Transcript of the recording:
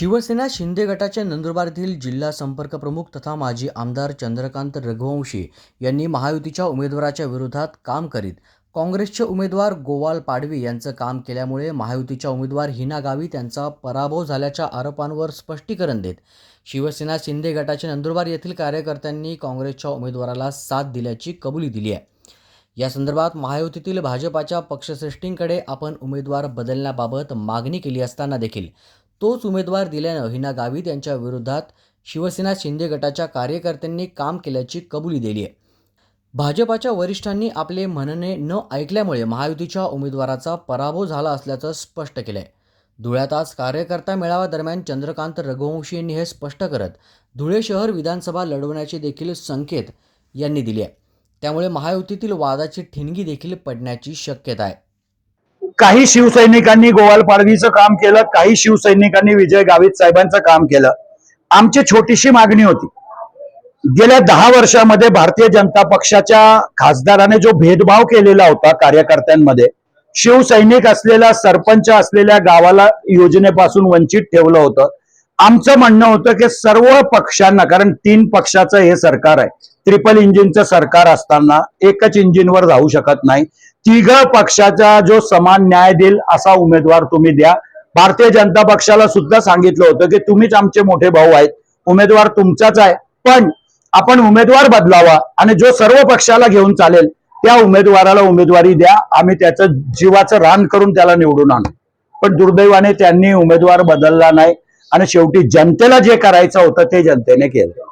शिवसेना शिंदे गटाचे नंदुरबार येथील जिल्हा संपर्क प्रमुख तथा माजी आमदार चंद्रकांत रघुवंशी यांनी महायुतीच्या उमेदवाराच्या विरोधात काम करीत काँग्रेसचे उमेदवार गोवाल पाडवी यांचं काम केल्यामुळे महायुतीच्या उमेदवार हिना गावी यांचा पराभव झाल्याच्या आरोपांवर स्पष्टीकरण देत शिवसेना शिंदे गटाचे नंदुरबार येथील कार्यकर्त्यांनी काँग्रेसच्या उमेदवाराला साथ दिल्याची कबुली दिली आहे. या संदर्भात महायुतीतील भाजपाच्या पक्षश्रेष्ठींकडे आपण उमेदवार बदलण्याबाबत मागणी केली असताना देखील तोच उमेदवार दिल्यानं हिना गावित यांच्या विरोधात शिवसेना शिंदे गटाच्या कार्यकर्त्यांनी काम केल्याची कबुली दिली आहे भाजपाच्या वरिष्ठांनी आपले म्हणणे न ऐकल्यामुळे महायुतीच्या उमेदवाराचा पराभव झाला असल्याचं स्पष्ट केलंय. धुळ्यात आज कार्यकर्ता मेळावा दरम्यान चंद्रकांत रघुवंशी यांनी हे स्पष्ट करत धुळे शहर विधानसभा लढवण्याचे देखील संकेत यांनी दिले आहे त्यामुळे महायुतीतील वादाची ठिणगी देखील पडण्याची शक्यता आहे. काही शिवसैनिकांनी गोवाल पाडवीचं काम केलं काही शिवसैनिकांनी विजय गावित साहेबांचं काम केलं. आमची छोटीशी मागणी होती. गेल्या दहा वर्षामध्ये भारतीय जनता पक्षाच्या खासदाराने जो भेदभाव केलेला होता कार्यकर्त्यांमध्ये शिवसैनिक असलेला सरपंच असलेल्या गावाला योजनेपासून वंचित ठेवलं होतं. आमचं म्हणणं होतं की सर्व पक्षांना कारण तीन पक्षाचं हे सरकार आहे ट्रिपल इंजिनचं सरकार असताना एकच इंजिनवर जाऊ शकत नाही. तिघ पक्षाचा जो समान न्याय देईल असा उमेदवार तुम्ही द्या. भारतीय जनता पक्षाला सुद्धा सांगितलं होतं की तुम्हीच आमचे मोठे भाऊ आहेत. उमेदवार तुमचाच आहे. पण आपण उमेदवार बदलावा आणि जो सर्व पक्षाला घेऊन चालेल त्या उमेदवाराला उमेदवारी द्या. आम्ही त्याचं जीवाचं रान करून त्याला निवडून आणू. पण दुर्दैवाने त्यांनी उमेदवार बदलला नाही. आणि शेवटी जनतेला जे करायचं होतं ते जनतेने केलं.